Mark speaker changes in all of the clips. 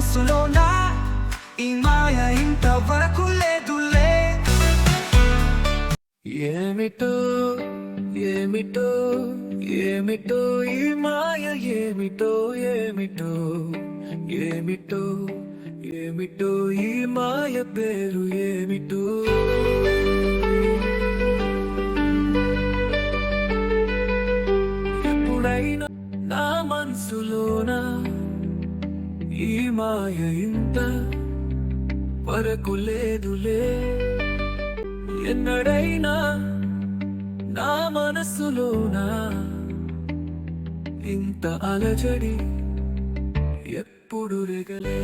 Speaker 1: మనసులో నా ఈ మాయ ఇంతవరకు లేదులే ఏమిటో ఏమిటో ఏమిటో ఈ మాయ ఏమిటో ఏమిటో ఏమిటో ఏమిటో ఈ మాయ పేరు ఏమిటో ఎప్పుడైనా నా మనసులోనా మాయ ఇంత వరకు లేదులే. ఎన్నడైనా నా మనస్సులోనా ఇంత అలజడి ఎప్పుడు రెగలే.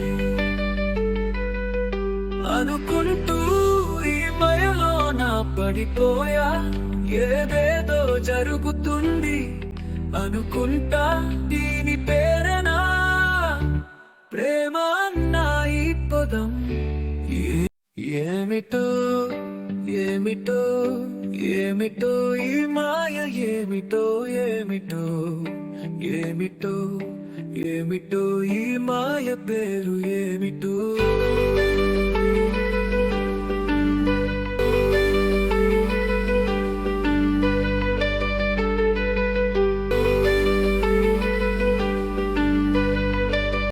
Speaker 1: అనుకుంటూ ఈ మయలో నా పడిపోయా ఏదేదో జరుగుతుంది అనుకుంటా దీని పేరే ప్రేమ అన్నా పదం. ఏమిటో ఏమిటో ఏమిటో ఈ మాయ ఏమిటో ఏమిటో ఏమిటో ఏమిటో ఈ మాయ పేరు ఏమిటో?